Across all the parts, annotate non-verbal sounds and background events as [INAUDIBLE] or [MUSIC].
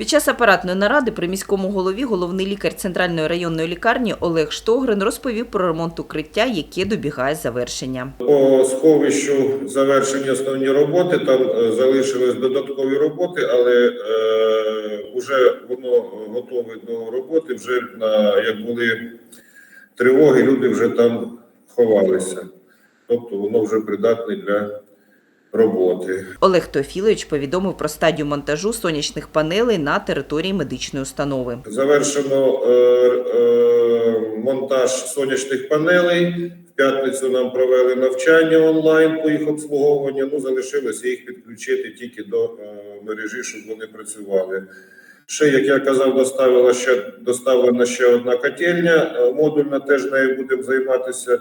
Під час апаратної наради при міському голові головний лікар центральної районної лікарні Олег Штогрин розповів про ремонт укриття, яке добігає завершення. По сховищу завершені основні роботи. Там е, залишились додаткові роботи, але е, вже воно готове до роботи. Вже на як були тривоги, люди вже там ховалися. Тобто воно вже придатне для роботи. Олег Теофілович повідомив про стадію монтажу сонячних панелей на території медичної установи. Завершено е, е, монтаж сонячних панелей. В п'ятницю нам провели навчання онлайн по їх обслуговуванню. Ну, залишилося їх підключити тільки до е, мережі, щоб вони працювали. Ще, як я казав, доставила ще доставлена ще одна котельня е, модульна, теж нею будемо займатися.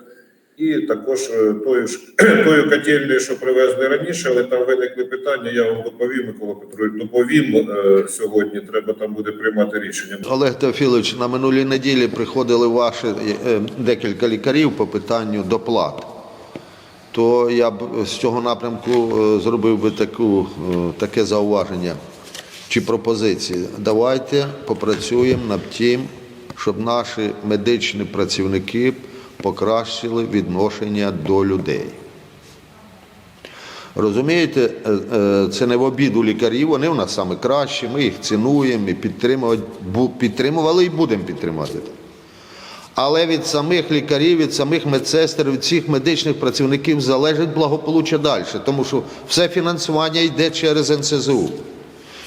І також е, тою [CLEARS THROAT] тою котельнею, що привезли раніше, але там виникли питання. Я вам доповім, Микола Петрович, доповім е, сьогодні. Треба там буде приймати рішення. Олег Теофілович, на минулій неділі приходили ваші е, декілька лікарів по питанню доплат. То я б з цього напрямку зробив би таку, таке зауваження чи пропозиції. Давайте попрацюємо над тим, щоб наші медичні працівники покращили відношення до людей. Розумієте, е, е, це не в обіду лікарів, вони в нас саме кращі, ми їх цінуємо і підтримували і будемо підтримати. Але від самих лікарів, від самих медсестер, від всіх медичних працівників залежить благополуччя далі, тому що все фінансування йде через НСЗУ.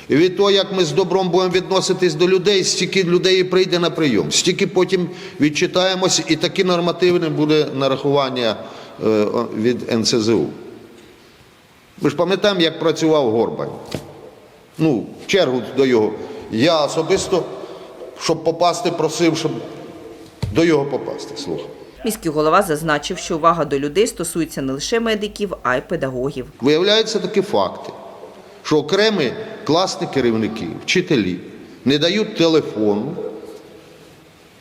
І від того, як ми з добром будемо відноситись до людей, стільки людей і прийде на прийом, стільки потім відчитаємось, і такі нормативне буде нарахування е, від НСЗУ. Ми ж пам'ятаємо, як працював Горбань. Ну, в чергу до його. Я особисто, щоб попасти, просив, щоб до його попасти. Слухай. Міський голова зазначив, що увага до людей стосується не лише медиків, а й педагогів. Виявляються такі факти, що окремі класні керівники, вчителі не дають телефону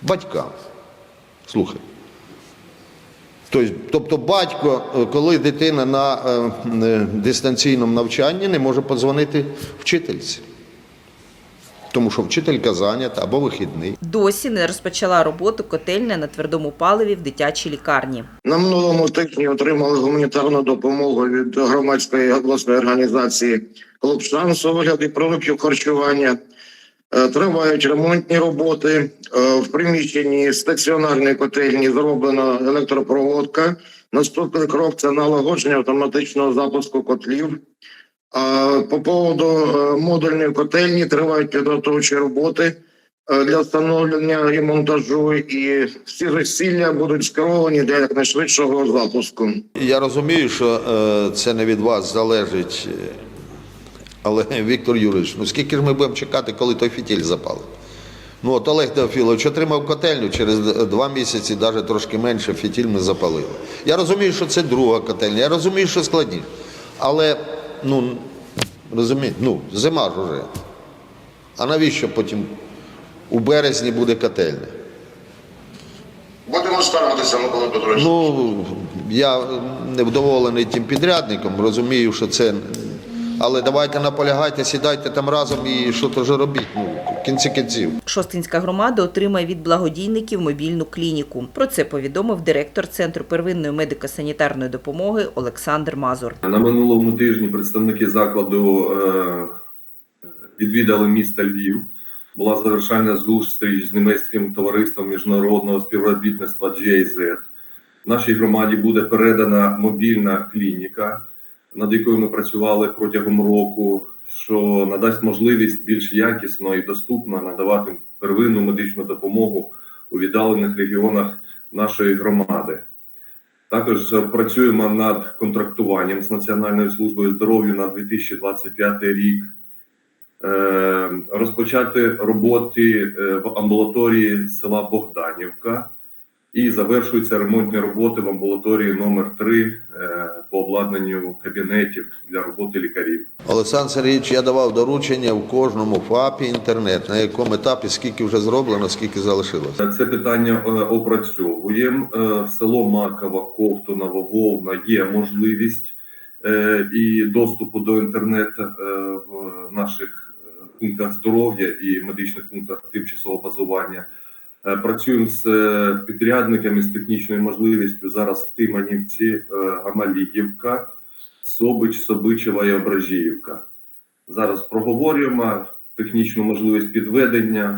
батькам. Слухай. Тобто, батько, е, коли дитина на е, е, дистанційному навчанні, не може подзвонити вчительці. Тому що вчителька зайнята або вихідний. Досі не розпочала роботу котельня на твердому паливі в дитячій лікарні. На минулому тижні отримали гуманітарну допомогу від громадської обласної організації Клуб шанс у вигляді продуктів харчування. Е, Тривають ремонтні роботи. Е, В приміщенні стаціонарної котельні зроблена електропроводка. Наступний крок це налагодження автоматичного запуску котлів. По поводу е, модульної котельні тривають підготовчі роботи е, для встановлення і монтажу, і всі зусилля будуть скеровані для якнайшвидшого запуску. Я розумію, що е, це не від вас залежить, але [LAUGHS] Віктор Юрійович, ну скільки ж ми будемо чекати, коли той фітіль запалить? Ну от Олег Теофілович отримав котельню через два місяці, навіть трошки менше, фітіль ми запалили. Я розумію, що це друга котельня, я розумію, що складніше. Але, ну, розумієте, ну, зима ж уже. А навіщо потім у березні буде котельня? Будемо старатися, Микола Петрович. Ну, я невдоволений тим підрядником, розумію, що це. Але давайте наполягайте, сідайте там разом і що то вже робіть. Ну, в кінці кінців. Шостинська громада отримає від благодійників мобільну клініку. Про це повідомив директор Центру первинної медико-санітарної допомоги Олександр Мазур. На минулому тижні представники закладу е, відвідали місто Львів. Була завершальна зустріч з німецьким товариством міжнародного співробітництва GIZ. В нашій громаді буде передана мобільна клініка, над якою ми працювали протягом року, що надасть можливість більш якісно і доступно надавати первинну медичну допомогу у віддалених регіонах нашої громади. Також працюємо над контрактуванням з Національною службою здоров'я на 2025 рік. Е, Розпочати роботи е, в амбулаторії села Богданівка і завершуються ремонтні роботи в амбулаторії номер 3 по обладнанню кабінетів для роботи лікарів. Олександр Сергійович, я давав доручення в кожному ФАПі інтернет, на якому етапі скільки вже зроблено, скільки залишилося. Це питання е, опрацьовуємо. Е, В село Маркова, Ковтунова, Вовна є можливість е, і доступу до інтернету в наших пунктах здоров'я і медичних пунктах тимчасового базування. Е, Працюємо з е, підрядниками з технічною можливістю зараз в Тиманівці, е, Гамаліївка, Собич, Собичева і Ображіївка. Зараз проговорюємо технічну можливість підведення